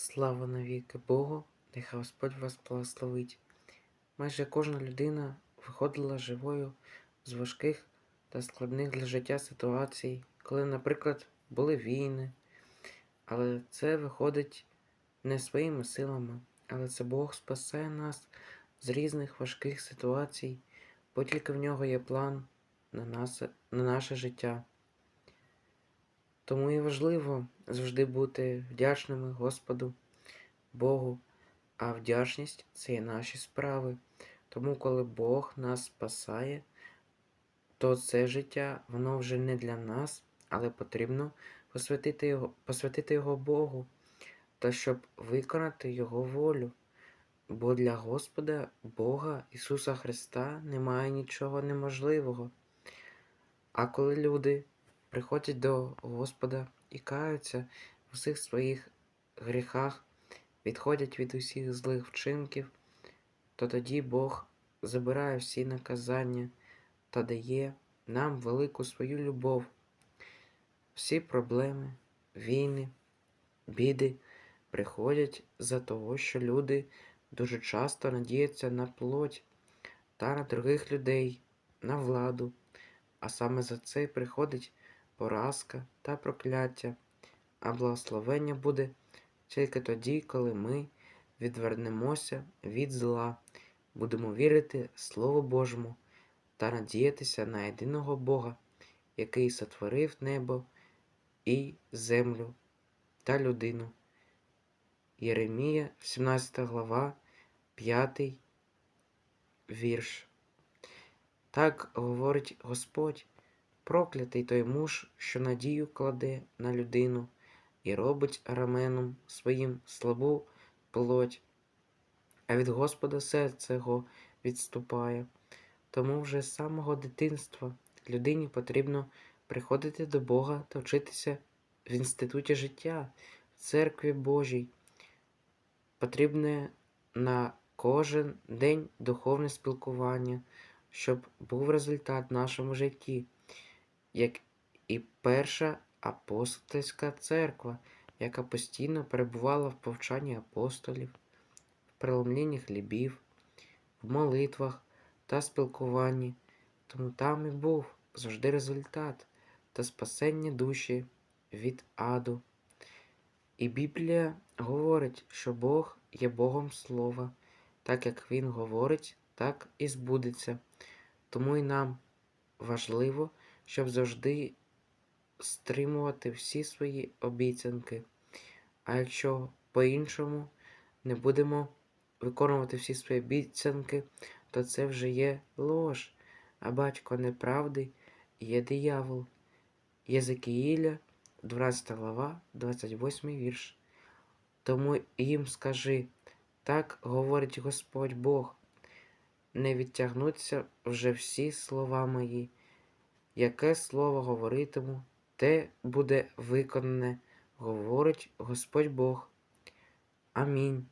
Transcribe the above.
Слава навіки Богу, нехай Господь вас благословить. Майже кожна людина виходила живою з важких та складних для життя ситуацій, коли, наприклад, були війни. Але це виходить не своїми силами, але це Бог спасає нас з різних важких ситуацій, бо тільки в нього є план на, нас, на наше життя. Тому і важливо завжди бути вдячними Господу, Богу, а вдячність це і наші справи. Тому, коли Бог нас спасає, то це життя, воно вже не для нас, але потрібно посвятити його, посвятити його Богу, та щоб виконати Його волю. Бо для Господа, Бога, Ісуса Христа немає нічого неможливого. А коли люди приходять до Господа і каються в усіх своїх гріхах, відходять від усіх злих вчинків, то тоді Бог забирає всі наказання та дає нам велику свою любов. Всі проблеми, війни, біди приходять за того, що люди дуже часто надіються на плоть та на других людей, на владу, а саме за це приходить поразка та прокляття, а благословення буде тільки тоді, коли ми відвернемося від зла, будемо вірити Слову Божому та надіятися на єдиного Бога, який сотворив небо і землю та людину. Єремія, 17 глава, 5 вірш. Так говорить Господь, проклятий той муж, що надію кладе на людину і робить раменом своїм слабу плоть, а від Господа серце його відступає. Тому вже з самого дитинства людині потрібно приходити до Бога та вчитися в інституті життя, в церкві Божій. Потрібне на кожен день духовне спілкування, щоб був результат в нашому житті, як і перша апостольська церква, яка постійно перебувала в повчанні апостолів, в преломлінні хлібів, в молитвах та спілкуванні. Тому там і був завжди результат та спасення душі від аду. І Біблія говорить, що Бог є Богом Слова, так як Він говорить, так і збудеться. Тому і нам важливо, щоб завжди стримувати всі свої обіцянки. А якщо по-іншому не будемо виконувати всі свої обіцянки, то це вже є лож, а батько неправди є диявол. Єзекіїля, 12 глава, 28 вірш. Тому їм скажи, так говорить Господь Бог, не відтягнуться вже всі слова мої, яке слово говоритиму, те буде виконане, говорить Господь Бог. Амінь.